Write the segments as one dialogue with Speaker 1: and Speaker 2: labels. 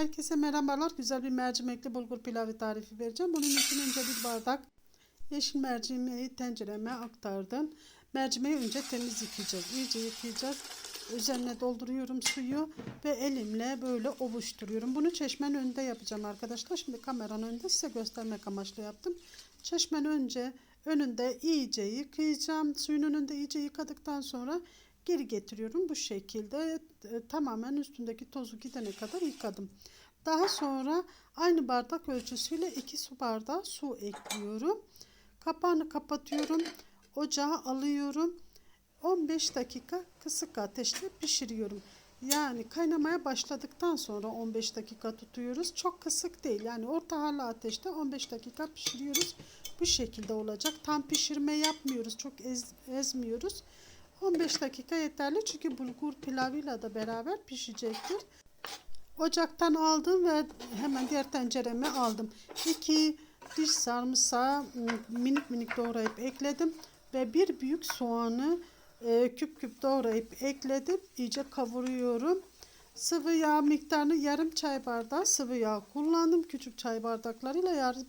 Speaker 1: Herkese merhabalar. Güzel bir mercimekli bulgur pilavı tarifi vereceğim. Bunun için önce bir bardak yeşil mercimeği tencereme aktardım. Mercimeği önce temiz yıkayacağız. İyice yıkayacağız. Üzerine dolduruyorum suyu ve elimle böyle ovuşturuyorum. Bunu çeşmenin önünde yapacağım arkadaşlar. Şimdi kameranın önünde size göstermek amaçlı yaptım. Çeşmenin önce önünde iyice yıkayacağım. Suyun önünde iyice yıkadıktan sonra geri getiriyorum. Bu şekilde e, tamamen üstündeki tozu gidene kadar yıkadım. Daha sonra aynı bardak ölçüsüyle 2 su bardağı su ekliyorum. Kapağını kapatıyorum. Ocağa alıyorum. 15 dakika kısık ateşte pişiriyorum. Yani kaynamaya başladıktan sonra 15 dakika tutuyoruz. Çok kısık değil. Yani orta harlı ateşte 15 dakika pişiriyoruz. Bu şekilde olacak. Tam pişirme yapmıyoruz. Çok ez, ezmiyoruz. 15 dakika yeterli çünkü bulgur pilavıyla da beraber pişecektir. Ocaktan aldım ve hemen diğer tencereme aldım. 2 diş sarımsağı minik minik doğrayıp ekledim ve bir büyük soğanı e, küp küp doğrayıp ekledim. İyice kavuruyorum. Sıvı yağ miktarını yarım çay bardağı sıvı yağ kullandım. Küçük çay bardaklarıyla yarım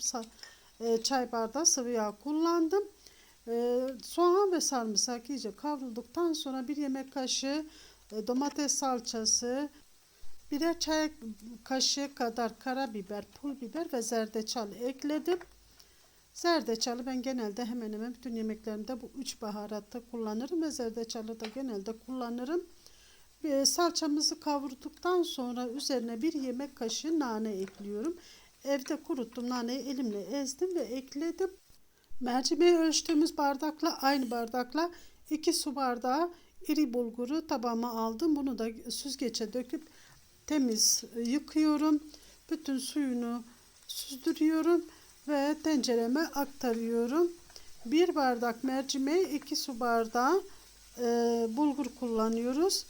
Speaker 1: e, çay bardağı sıvı yağ kullandım. E, soğan ve sarımsak iyice kavrulduktan sonra bir yemek kaşığı e, domates salçası, birer çay kaşığı kadar karabiber, pul biber ve zerdeçal ekledim. Zerdeçalı ben genelde hemen hemen bütün yemeklerimde bu üç baharatta kullanırım ve zerdeçalı da genelde kullanırım. E, salçamızı kavurduktan sonra üzerine bir yemek kaşığı nane ekliyorum. Evde kuruttum naneyi elimle ezdim ve ekledim. Mercimeği ölçtüğümüz bardakla aynı bardakla 2 su bardağı iri bulguru tabağıma aldım. Bunu da süzgece döküp temiz yıkıyorum. Bütün suyunu süzdürüyorum ve tencereme aktarıyorum. Bir bardak mercimeği 2 su bardağı e, bulgur kullanıyoruz.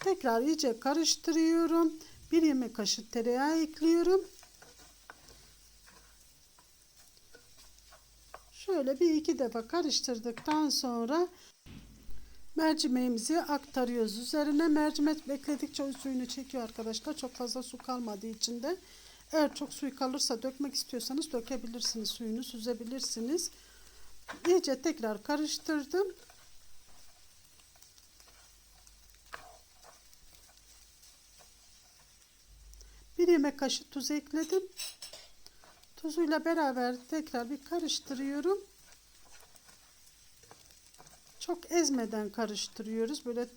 Speaker 1: Tekrar iyice karıştırıyorum. Bir yemek kaşığı tereyağı ekliyorum. Şöyle bir iki defa karıştırdıktan sonra mercimeğimizi aktarıyoruz. Üzerine mercimek bekledikçe suyunu çekiyor arkadaşlar. Çok fazla su kalmadığı için de eğer çok suyu kalırsa dökmek istiyorsanız dökebilirsiniz. Suyunu süzebilirsiniz. İyice tekrar karıştırdım. Bir yemek kaşığı tuz ekledim. Tuzuyla beraber tekrar bir karıştırıyorum. Çok ezmeden karıştırıyoruz. Böyle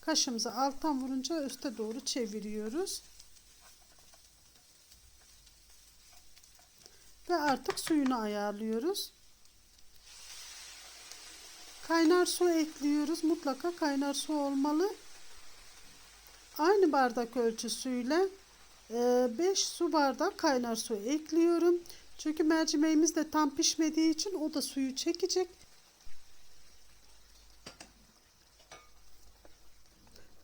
Speaker 1: kaşımızı alttan vurunca üste doğru çeviriyoruz. Ve artık suyunu ayarlıyoruz. Kaynar su ekliyoruz. Mutlaka kaynar su olmalı. Aynı bardak ölçüsüyle 5 ee, su bardağı kaynar su ekliyorum. Çünkü mercimeğimiz de tam pişmediği için o da suyu çekecek.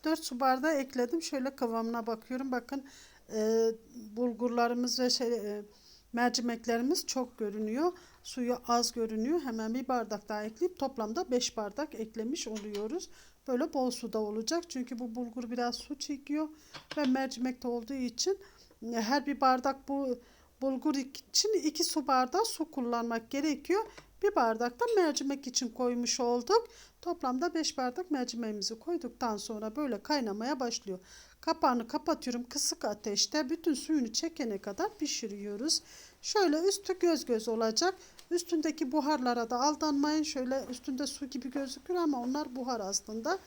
Speaker 1: Dört su bardağı ekledim. Şöyle kıvamına bakıyorum. Bakın e, bulgurlarımız ve şey, e, mercimeklerimiz çok görünüyor. Suyu az görünüyor. Hemen bir bardak daha ekleyip toplamda 5 bardak eklemiş oluyoruz. Böyle bol suda olacak. Çünkü bu bulgur biraz su çekiyor ve mercimek de olduğu için e, her bir bardak bu bulgur için 2 su bardağı su kullanmak gerekiyor. Bir bardak da mercimek için koymuş olduk. Toplamda 5 bardak mercimeğimizi koyduktan sonra böyle kaynamaya başlıyor. Kapağını kapatıyorum kısık ateşte bütün suyunu çekene kadar pişiriyoruz. Şöyle üstü göz göz olacak. Üstündeki buharlara da aldanmayın. Şöyle üstünde su gibi gözükür ama onlar buhar aslında.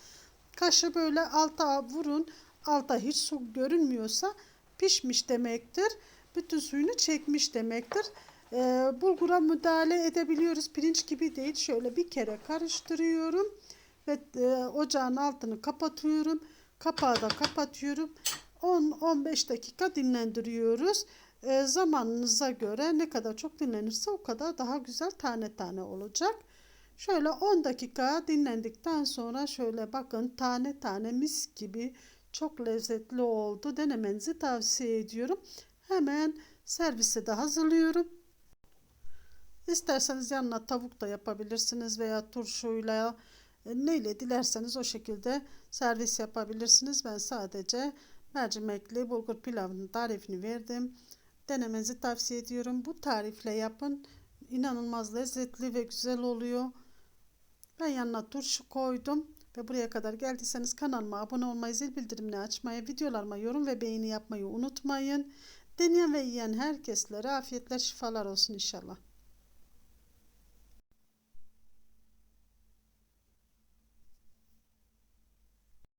Speaker 1: Kaşı böyle alta vurun. Alta hiç su görünmüyorsa pişmiş demektir. Bütün suyunu çekmiş demektir. Ee, bulgura müdahale edebiliyoruz. Pirinç gibi değil. Şöyle bir kere karıştırıyorum ve e, ocağın altını kapatıyorum. Kapağı da kapatıyorum. 10-15 dakika dinlendiriyoruz. E, zamanınıza göre ne kadar çok dinlenirse o kadar daha güzel tane tane olacak. Şöyle 10 dakika dinlendikten sonra şöyle bakın tane tane mis gibi çok lezzetli oldu. Denemenizi tavsiye ediyorum. Hemen servise de hazırlıyorum. İsterseniz yanına tavuk da yapabilirsiniz veya turşuyla neyle dilerseniz o şekilde servis yapabilirsiniz. Ben sadece mercimekli bulgur pilavının tarifini verdim. Denemenizi tavsiye ediyorum. Bu tarifle yapın. İnanılmaz lezzetli ve güzel oluyor. Ben yanına turşu koydum. Ve buraya kadar geldiyseniz kanalıma abone olmayı, zil bildirimini açmayı, videolarıma yorum ve beğeni yapmayı unutmayın. Deneyen ve yiyen herkeslere afiyetler, şifalar olsun inşallah.